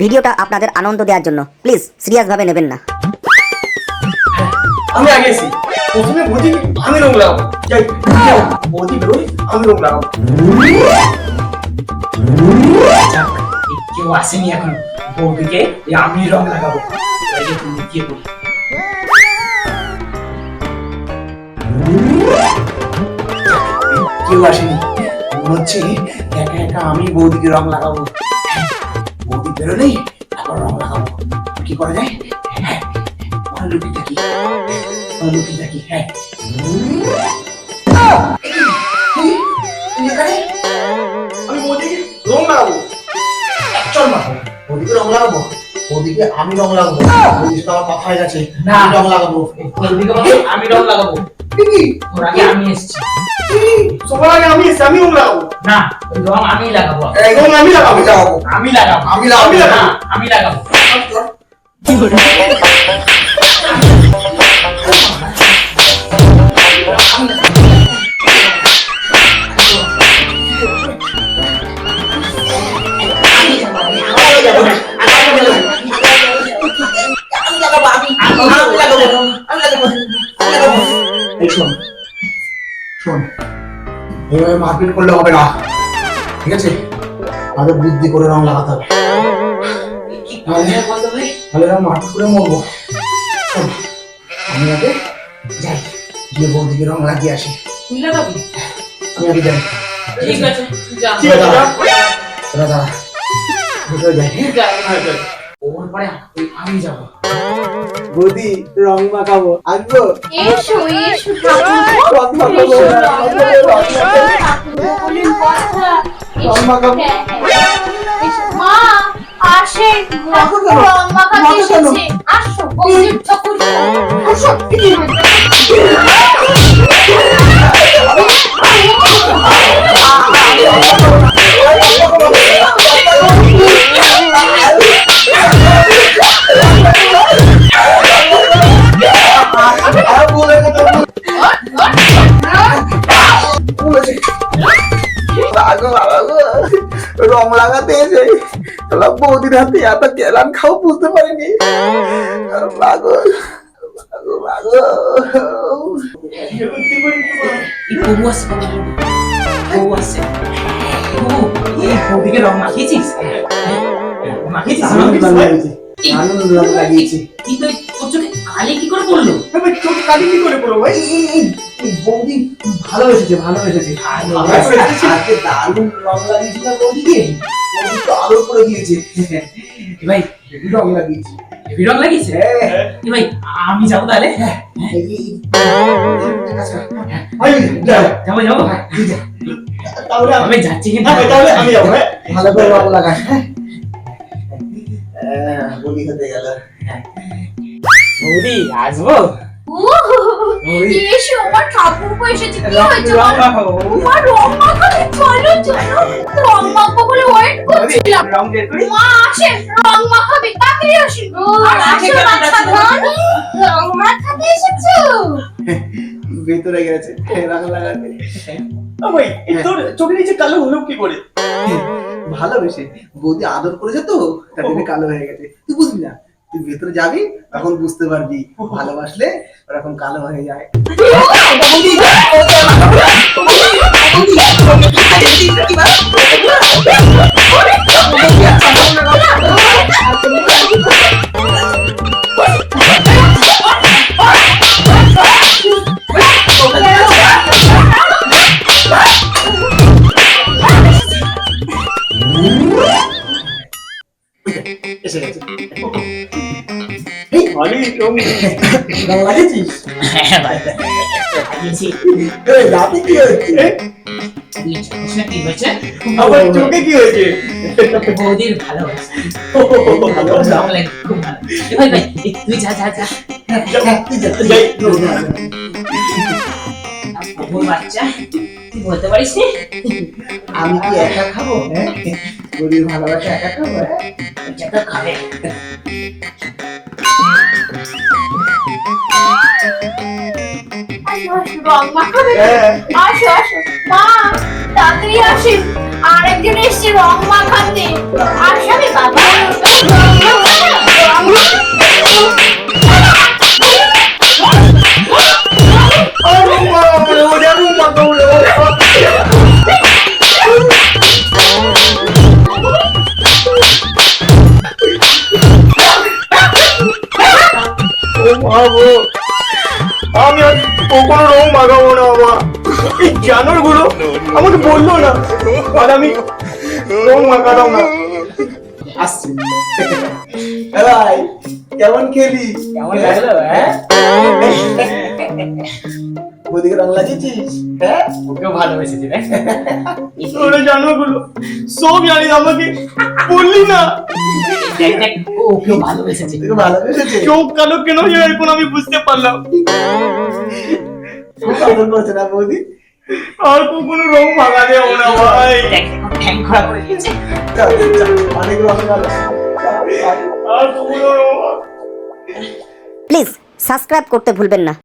ভিডিওটা আপনাদের আনন্দ দেওয়ার জন্য। প্লিজ, সিরিয়াসভাবে নেবেন না। আমি আগে প্রথমে আমি লাগাবো। আমি লাগাবো। কেউ আসেনি এখন। আমি রং লাগাবো। কেউ আসেনি। হচ্ছে একা একা আমি বৌদিকে রং লাগাবো। বৌদি বেরোলেই রং লাগাবো। কি করা যায়? বৌদিকে আমি রং লাগাবো। সাথে আমার কথা হয়ে গেছে। না। আমি রং লাগাবো। ওদিকে বলো, আমি রং লাগাবো। কি? ওর আগে আমি এসেছি। সবার আগে আমি আমি রং লাগাবো। না রং আমি লাগাবো। এই রং আমি লাগাবো লাগাবো। আমি লাগাবো। আমি লাগাবো। না, আমি লাগাবো এই শোন শোন এভাবে মারপিট করলে হবে না ঠিক আছে আমাদের বুদ্ধি করে রং লাগাতে হবে তাহলে এরকম মারপিট করে মরবো আমি আগে যাই গিয়ে বৌদিকে রং লাগিয়ে আসি আমি আগে যাই ঠিক আছে ঠিক আছে দাঁড়া ভিতরে যাই হ্যাঁ? ওর পরে আমি যাব। বৌদি রং মাখাবো। আসব এসো এসো রং মাখাবো। রং রং মাখাবো, মাখাবো। মাখাবো। মা আসে রং মাখাতে মাখো কেন? এসেছে। আসো বৌদি ঠাকুর আসো। রং লাগাতে এসে তোরা বৌদির হাতে এত কেলান খাও বুঝতে পারিনি লাগো লাগো লাগো এই বউ আসছে বউ আসছে বউ এই বৌদিকে রং মাখিয়েছিস মাখিয়েছিস আনন্দ লাগিয়েছে এই, আনন্দ কালি কি করে পড়ল চোখ কালি কি করে পড়ো ভাই বৌদি? আজকে দারুণ রং লাগিয়েছি বৌদিকে বৌদি তো আলো করে দিয়েছে ভাই হেভি রং লাগিয়েছি লাগিয়েছে হ্যাঁ ভাই আমি যাব তাহলে যাব যাব তাহলে আমি আমি যাচ্ছি কিন্তু হ্যাঁ, তাহলে আমি যাব হ্যাঁ ভালো করে রং লাগাস হ্যাঁ হ্যাঁ, বলি হতে গেল বৌদি আসব? এসো আমার ঠাকুর এসেছে। কি হয়েছে? রং বলো? মাখাবো আমার রং মাখাতে চলো চলো। রং মাখবো বলে ওয়েট করছিলাম রং বের করি? মা আসেন রং মাখাবে তাড়াতাড়ি আসেন। আর আসো বাচ্চা ধন রং মাখাতে এসেছ? ভেতরে গেছে রং লাগাতে। ভাই তোর চোখের নিচে কালো হলো কি করে? ভালোবেসে। বৌদি আদর করেছে তো তার কালো হয়ে গেছে। তুই বুঝবি না? তুই ভেতরে যাবি তখন বুঝতে পারবি। ভালোবাসলে ওরকম কালো হয়ে যায়। লাগিয়েছিস হ্যাঁ ভাই লাগিয়েছি। রাতে কি না কি হয়েছে? আবার চোখে কি হয়েছে? বৌদির ভালো রং খুব ভালো। ভাই ভাই তুই যা যা যা। তুই যা, তুই যাই। যা। বউ বাচ্চা তুই বলতে পারিস আমি কি একা খাব? হ্যাঁ? বৌদির ভালোবাসা একা খাব? হ্যাঁ? তো খাবে। আরেকজন এসছে রং মাখাতে। আসবে বাবা। ও মা গো আমি আর কখনো রং মাখাবো না বাবা। এই জানোরগুলো আমাকে বলল না। আর আমি রং মাখাতাম না। আসছি। ভাই কেমন খেলি? কেমন লাগল হ্যাঁ। বৌদিকে রং লাগিয়েছিস? হ্যাঁ? ওকেও ভালোবেসেছি রে ওরা জানোরগুলো সব জানিস আমাকে। বললি না। দেখ দেখ ওকেও ভালোবেসেছে। তোকে ভালোবেসেছে। চোখ কালো কেন এখন আমি বুঝতে পারলাম? খুব আদর করছে না বৌদি? আর কখনো রং মাখাতে হবে না ভাই। ঠ্যাং খোলা করে দিয়েছে। চল, চল, অনেক রং আর কখনো রং প্লিজ সাবস্ক্রাইব করতে ভুলবেন না।